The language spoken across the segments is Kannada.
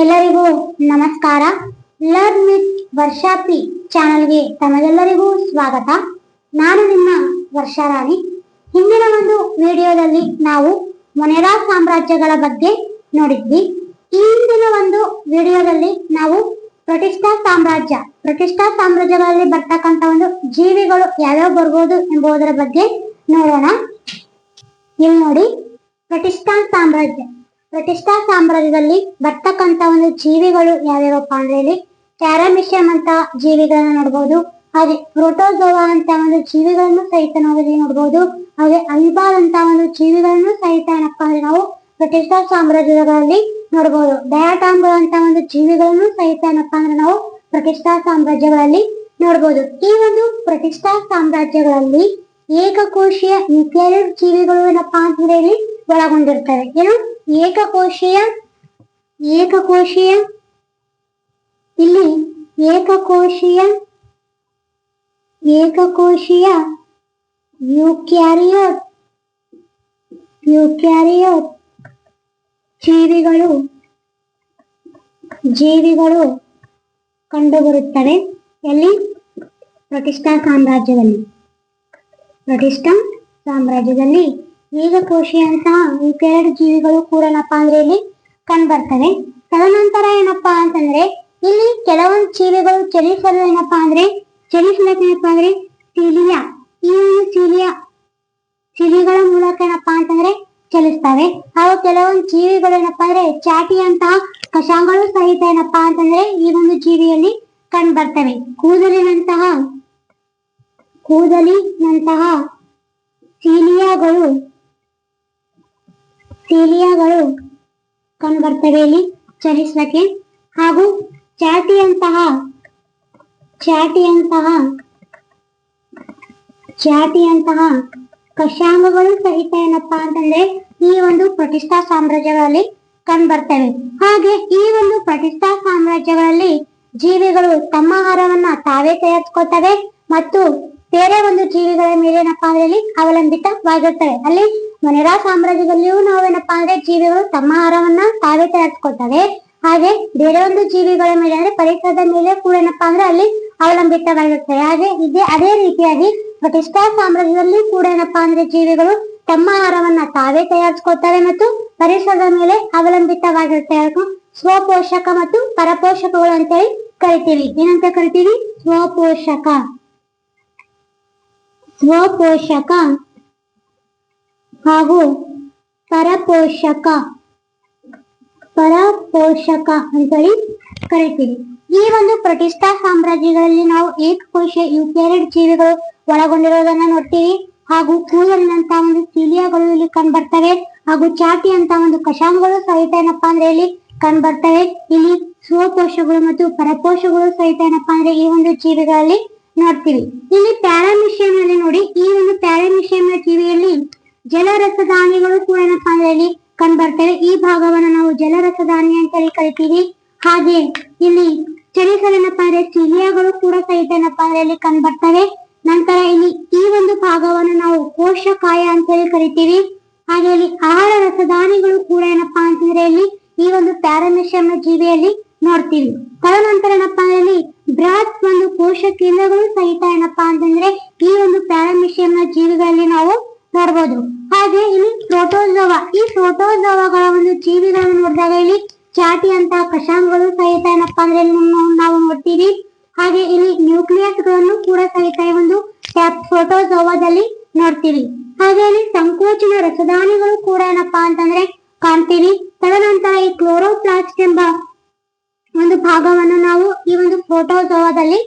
ಎಲ್ಲರಿಗೂ ನಮಸ್ಕಾರ. ಲರ್ನ್ ವಿತ್ ವರ್ಷಾಪಿ ಚಾನಲ್ಗೆ ತಮಗೆಲ್ಲರಿಗೂ ಸ್ವಾಗತ. ನಾನು ನಿಮ್ಮ ವರ್ಷಾರಾಣಿ ಹಿಂದಿನ ಒಂದು ವಿಡಿಯೋದಲ್ಲಿ ನಾವು ಮೊನೆರಾ ಸಾಮ್ರಾಜ್ಯಗಳ ಬಗ್ಗೆ ನೋಡಿದ್ವಿ. ಈ ಹಿಂದಿನ ಒಂದು ವಿಡಿಯೋದಲ್ಲಿ ನಾವು ಪ್ರತಿಷ್ಠಾ ಸಾಮ್ರಾಜ್ಯ, ಪ್ರತಿಷ್ಠಾ ಸಾಮ್ರಾಜ್ಯಗಳಲ್ಲಿ ಬರ್ತಕ್ಕಂಥ ಒಂದು ಜೀವಿಗಳು ಯಾವ್ಯಾವ ಬರ್ಬೋದು ಎಂಬುದರ ಬಗ್ಗೆ ನೋಡೋಣ. ಇಲ್ಲಿ ನೋಡಿ, ಪ್ರತಿಷ್ಠಾ ಸಾಮ್ರಾಜ್ಯ. ಪ್ರತಿಷ್ಠಾ ಸಾಮ್ರಾಜ್ಯದಲ್ಲಿ ಬರ್ತಕ್ಕಂತ ಒಂದು ಜೀವಿಗಳು ಯಾವ್ಯಾವಪ್ಪ ಅಂದ್ರೆ ಇಲ್ಲಿ? ಅಂತ ಜೀವಿಗಳನ್ನ ನೋಡಬಹುದು ಹಾಗೆ ಪ್ರೋಟೋಸೋವಾ ಅಂತ ಒಂದು ಜೀವಿಗಳನ್ನು ಸಹಿತ ನಾವಿಲ್ಲಿ ನೋಡಬಹುದು ಹಾಗೆ ಅಲ್ಬಾಲ್ ಅಂತ ಒಂದು ಜೀವಿಗಳನ್ನು ಸಹಿತ ಏನಪ್ಪಾ ಅಂದ್ರೆ ನಾವು ಪ್ರತಿಷ್ಠಾ ಸಾಮ್ರಾಜ್ಯಗಳಲ್ಲಿ ನೋಡಬಹುದು ಡಯಾಟಾಮ್ಗಳು ಅಂತ ಒಂದು ಜೀವಿಗಳನ್ನು ಸಹಿತ ಏನಪ್ಪಾ ಅಂದ್ರೆ ನಾವು ಪ್ರತಿಷ್ಠಾ ಸಾಮ್ರಾಜ್ಯಗಳಲ್ಲಿ ನೋಡಬಹುದು ಈ ಒಂದು ಪ್ರತಿಷ್ಠಾ ಸಾಮ್ರಾಜ್ಯಗಳಲ್ಲಿ ಏಕಕೋಶೀಯ ನ್ಯೂಕ್ಲಿಯರ್ ಜೀವಿಗಳು ಏನಪ್ಪಾ ಅಂತಂದ್ರೆ ಇಲ್ಲಿ ಒಳಗೊಂಡಿರ್ತವೆ. ಏನು? ಏಕಕೋಶೀಯ ಏಕಕೋಶೀಯ, ಇಲ್ಲಿ ಏಕಕೋಶೀಯ ಏಕಕೋಶೀಯ, ಯುಕ್ಯಾರಿಯೋಟ್ ಯುಕ್ಯಾರಿಯೋಟ್. ಜೀವಿಗಳು ಜೀವಿಗಳು ಕಂಡುಬರುತ್ತವೆ ಎಲ್ಲಿ? ಪ್ರತಿಷ್ಠಾ ಸಾಮ್ರಾಜ್ಯದಲ್ಲಿ. ಪ್ರತಿಷ್ಠಾ ಸಾಮ್ರಾಜ್ಯದಲ್ಲಿ. ಏಕಕೋಶೀಯಂತಹ ಇವೆರಡು ಜೀವಿಗಳು ಕೂಡನಪ್ಪ ಅಂದ್ರೆ ಇಲ್ಲಿ ಕಂಡ್ಬರ್ತವೆ ತದನಂತರ ಏನಪ್ಪಾ ಅಂತಂದ್ರೆ ಇಲ್ಲಿ ಕೆಲವೊಂದು ಜೀವಿಗಳು ಚಲಿಸಲು ಏನಪ್ಪಾ ಅಂದ್ರೆ ಚಲಿಸಲಿಕ್ಕೆ ಏನಪ್ಪಾ ಅಂದ್ರೆ ಸಿಲಿಯಾ ಈ ಒಂದು ಸಿಲಿಯಾ ಸಿಲಿಗಳ ಮೂಲಕ ಏನಪ್ಪಾ ಅಂತಂದ್ರೆ ಚಲಿಸ್ತವೆ. ಹಾಗೂ ಕೆಲವೊಂದು ಜೀವಿಗಳು ಏನಪ್ಪಾ ಅಂದ್ರೆ ಚಾಟಿಯಂತಹ ಕಷಾಂಗಗಳು ಸಹಿತ ಏನಪ್ಪಾ ಅಂತಂದ್ರೆ ಈ ಒಂದು ಜೀವಿಯಲ್ಲಿ ಕಂಡು ಬರ್ತವೆ ಕೂದಲಿನಂತಹ ಕೂದಲಿನಂತಹ ಸೀಲಿಯಾಗಳು ಸೀಲಿಯಾಗಳು ಕಂಡುಬರ್ತವೆ ಇಲ್ಲಿ ಚಲಿಸಲಿಕ್ಕೆ ಹಾಗೂ ಚಾಟಿಯಂತಹ ಚಾಟಿಯಂತಹ ಚಾಟಿಯಂತಹ ಕಶಾಂಗಗಳು ಸಹಿತ ಏನಪ್ಪಾ ಅಂತಂದ್ರೆ ಈ ಒಂದು ಪ್ರತಿಷ್ಠಾ ಸಾಮ್ರಾಜ್ಯಗಳಲ್ಲಿ ಕಂಡುಬರ್ತವೆ ಹಾಗೆ ಈ ಒಂದು ಪ್ರತಿಷ್ಠಾ ಸಾಮ್ರಾಜ್ಯಗಳಲ್ಲಿ ಜೀವಿಗಳು ತಮ್ಮ ಆಹಾರವನ್ನ ತಾವೇ ತಯಾರಿಸ್ಕೊತವೆ ಮತ್ತು ಬೇರೆ ಒಂದು ಜೀವಿಗಳ ಮೇಲೆ ಏನಪ್ಪಾ ಅಂದ್ರೆ ಇಲ್ಲಿ ಅವಲಂಬಿತವಾಗಿರ್ತವೆ ಅಲ್ಲಿ ಮನೆರಾ ಸಾಮ್ರಾಜ್ಯದಲ್ಲಿಯೂ ನಾವೇನಪ್ಪಾ ಅಂದ್ರೆ ಜೀವಿಗಳು ತಮ್ಮ ಆಹಾರವನ್ನ ತಾವೇ ತಯಾರಿಸ್ಕೊತವೆ ಹಾಗೆ ಬೇರೆ ಒಂದು ಜೀವಿಗಳ ಮೇಲೆ ಅಂದ್ರೆ ಪರಿಸರದ ಮೇಲೆ ಕೂಡ ಏನಪ್ಪಾ ಅಂದ್ರೆ ಅಲ್ಲಿ ಅವಲಂಬಿತವಾಗಿರ್ತವೆ ಹಾಗೆ ಇದೇ ಅದೇ ರೀತಿಯಾಗಿ ಪ್ರತಿಷ್ಠಾ ಸಾಮ್ರಾಜ್ಯದಲ್ಲಿ ಕೂಡ ಏನಪ್ಪಾ ಅಂದ್ರೆ ಜೀವಿಗಳು ತಮ್ಮ ಆಹಾರವನ್ನ ತಾವೇ ತಯಾರಿಸ್ಕೊತವೆ ಮತ್ತು ಪರಿಸರದ ಮೇಲೆ ಅವಲಂಬಿತವಾಗಿರ್ತವೆ ಸ್ವಪೋಷಕ ಮತ್ತು ಪರಪೋಷಕಗಳು ಅಂತೇಳಿ ಕರಿತೀವಿ. ಏನಂತ ಕರಿತೀವಿ? ಸ್ವಪೋಷಕ. ಸ್ವಪೋಷಕ ಹಾಗೂ ಪರಪೋಷಕ. ಪರಪೋಷಕ ಅಂತೇಳಿ ಕರಿತೀವಿ. ಈ ಒಂದು ಪ್ರತಿಷ್ಠಾ ಸಾಮ್ರಾಜ್ಯಗಳಲ್ಲಿ ನಾವು ಏಕಕೋಶ ಯುಕ್ಯಾರಿಡ್ ಜೀವಿಗಳು ಒಳಗೊಂಡಿರೋದನ್ನ ನೋಡ್ತೀವಿ. ಹಾಗೂ ಕೂದಲಿನಂತ ಒಂದು ಸಿಲಿಯಾಗಳು ಇಲ್ಲಿ ಕಂಡ್ಬರ್ತವೆ. ಹಾಗೂ ಚಾಟಿ ಅಂತ ಒಂದು ಕಷಾಂಗಗಳು ಸಹಿತ ಏನಪ್ಪಾ ಅಂದ್ರೆ ಇಲ್ಲಿ ಕಂಡ್ಬರ್ತವೆ. ಇಲ್ಲಿ ಸ್ವಕೋಶಗಳು ಮತ್ತು ಪರಕೋಶಗಳು ಸಹಿತ ಏನಪ್ಪಾ ಅಂದ್ರೆ ಈ ಒಂದು ಜೀವಿಗಳಲ್ಲಿ ನೋಡ್ತೀವಿ ಇಲ್ಲಿ ಪ್ಯಾರಾಮಿಷಿಯಂ ಅಲ್ಲಿ ನೋಡಿ, ಈ ಒಂದು ಪ್ಯಾರಾಮಿಷಿಯಂ ಜೀವಿಯಲ್ಲಿ ಜಲರಸಧಾನಿಗಳು ಕೂಡ ಏನಪ್ಪಾ ಇಲ್ಲಿ ಕಂಡ್ಬರ್ತವೆ. ಈ ಭಾಗವನ್ನು ನಾವು ಜಲರಸಧಾನಿ ಅಂತ ಹೇಳಿ ಕರಿತೀವಿ. ಹಾಗೆ ಇಲ್ಲಿ ಚಳಿಸಲನಪ್ಪ ಅಂದ್ರೆ ಚಿಲಿಯಾಗಳು ಕೂಡ ಸಹಿತ ಏನಪ್ಪಾ ಇಲ್ಲಿ ಕಂಡ್ಬರ್ತವೆ. ನಂತರ ಇಲ್ಲಿ ಈ ಒಂದು ಭಾಗವನ್ನು ನಾವು ಕೋಶಕಾಯ ಅಂತ ಹೇಳಿ ಕರಿತೀವಿ. ಹಾಗೆ ಇಲ್ಲಿ ಆಹಾರ ರಸಧಾನಿಗಳು ಕೂಡ ಏನಪ್ಪಾ ಅಂತಂದ್ರೆ ಇಲ್ಲಿ ಈ ಒಂದು ಪ್ಯಾರಾಮಿಷಿಯಂ ಜೀವಿಯಲ್ಲಿ ನೋಡ್ತೀವಿ. ತದನಂತರ ಏನಪ್ಪಾ ಅಂದ್ರೆ ಬೃಹತ್ ಒಂದು ಕೋಶ ಕೇಂದ್ರಗಳು ಸಹಿತ ಏನಪ್ಪಾ ಅಂತಂದ್ರೆ ಈ ಒಂದು ಪ್ಯಾರಾಮಿಷಿಯಂ ಜೀವಿಗಳಲ್ಲಿ ನಾವು ನೋಡ್ಬೋದು. ಹಾಗೆ ಇಲ್ಲಿ ಪ್ರೋಟೋಜೋವಾ ಈ ಪ್ರೋಟೋಜೋವಾಗಳ ಒಂದು ಜೀವಿಗಳನ್ನು ನೋಡಿದಾಗ ಇಲ್ಲಿ ಚಾಟಿ ಅಂತ ಕಷಾಂಗಗಳು ಸಹಿತ ಏನಪ್ಪಾ ಅಂದ್ರೆ ನಾವು- ನೋಡ್ತೀವಿ. ಹಾಗೆ ಇಲ್ಲಿ ನ್ಯೂಕ್ಲಿಯಸ್ಗಳನ್ನು ಕೂಡ ಸಹಿತ ಈ ಒಂದು ಪ್ರೋಟೋಜೋವಾದಲ್ಲಿ ನೋಡ್ತೀವಿ. ಹಾಗೆ ಇಲ್ಲಿ ಸಂಕೋಚನ ರಸದಾನಿಗಳು ಕೂಡ ಏನಪ್ಪಾ ಅಂತಂದ್ರೆ ಕಾಣ್ತೀವಿ. ತದನಂತರ ಈ ಕ್ಲೋರೋಪ್ಲಾಸ್ಟ್ ಎಂಬ ಒಂದು ಭಾಗವನ್ನು ನಾವು ಈ ಒಂದು ಫೋಟೋಜೋವದಲ್ಲಿ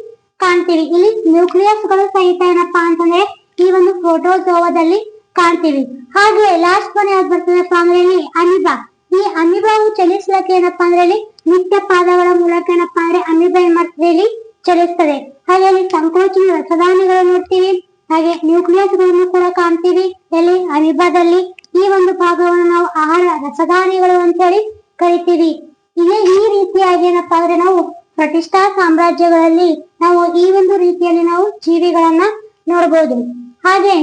ಕಾಣ್ತೀವಿ. ಇಲ್ಲಿ ನ್ಯೂಕ್ಲಿಯಸ್ಗಳು ಸಹಿತ ಏನಪ್ಪಾ ಅಂತಂದ್ರೆ ಈ ಒಂದು ಫೋಟೋಜೋವದಲ್ಲಿ ಕಾಣ್ತೀವಿ. ಹಾಗೆ ಲಾಸ್ಟ್ ಒನ್ ಯಾವ್ದು ಬರ್ತದಪ್ಪ ಅಂದ್ರೆ ಇಲ್ಲಿ ಅನಿಬಾ. ಈ ಅನಿಬಾವು ಚಲಿಸ್ಲಕ್ಕೆ ಏನಪ್ಪಾ ಅಂದ್ರೆ ಇಲ್ಲಿ ನಿತ್ಯ ಪಾದಗಳ ಮೂಲಕ ಏನಪ್ಪಾ ಅಂದ್ರೆ ಅಮಿಬಾ ಏನ್ ಮಾಡ್ತದೆ ಇಲ್ಲಿ ಚಲಿಸ್ತದೆ. ಹಾಗೆ ಇಲ್ಲಿ ಸಂಕೋಚನ ರಸದಾನಿಗಳು ನೋಡ್ತೀವಿ. ಹಾಗೆ ನ್ಯೂಕ್ಲಿಯಸ್ಗಳನ್ನು ಕೂಡ ಕಾಣ್ತೀವಿ. ಎಲ್ಲಿ ಅಮಿಬಾದಲ್ಲಿ ಈ ಒಂದು ಭಾಗವನ್ನು ನಾವು ಆಹಾರ ರಸದಾನಿಗಳು ಅಂತೇಳಿ ಕರಿತೀವಿ. ಇದೇ ಈ ರೀತಿಯಾಗಿ ಏನಪ್ಪಾ ಅಂದ್ರೆ ನಾವು ಪ್ರತಿಷ್ಠಾ ಸಾಮ್ರಾಜ್ಯಗಳಲ್ಲಿ ನಾವು ಈ ಒಂದು ರೀತಿಯಲ್ಲಿ ನಾವು ಜೀವಿಗಳನ್ನ ನೋಡಬಹುದು ಹಾಗೆ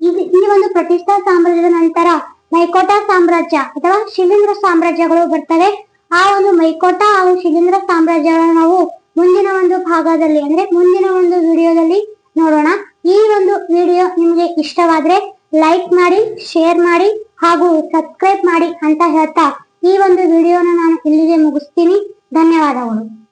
ಈ ಒಂದು ಪ್ರತಿಷ್ಠಾ ಸಾಮ್ರಾಜ್ಯದ ನಂತರ ಮೈಕೋಟ ಸಾಮ್ರಾಜ್ಯ ಅಥವಾ ಶಿಲೀಂಧ್ರ ಸಾಮ್ರಾಜ್ಯಗಳು ಬರ್ತವೆ. ಆ ಒಂದು ಮೈಕೋಟ ಹಾಗೂ ಶಿಲೀಂಧ್ರ ಸಾಮ್ರಾಜ್ಯಗಳನ್ನು ನಾವು ಮುಂದಿನ ಒಂದು ಭಾಗದಲ್ಲಿ ಅಂದ್ರೆ ಮುಂದಿನ ಒಂದು ವಿಡಿಯೋದಲ್ಲಿ ನೋಡೋಣ. ಈ ಒಂದು ವಿಡಿಯೋ ನಿಮ್ಗೆ ಇಷ್ಟವಾದ್ರೆ ಲೈಕ್ ಮಾಡಿ, ಶೇರ್ ಮಾಡಿ ಹಾಗೂ ಸಬ್ಸ್ಕ್ರೈಬ್ ಮಾಡಿ ಅಂತ ಹೇಳ್ತಾ ಈ ಒಂದು ವಿಡಿಯೋನ ನಾನು ಇಲ್ಲಿಗೆ ಮುಗಿಸ್ತೀನಿ. ಧನ್ಯವಾದಗಳು.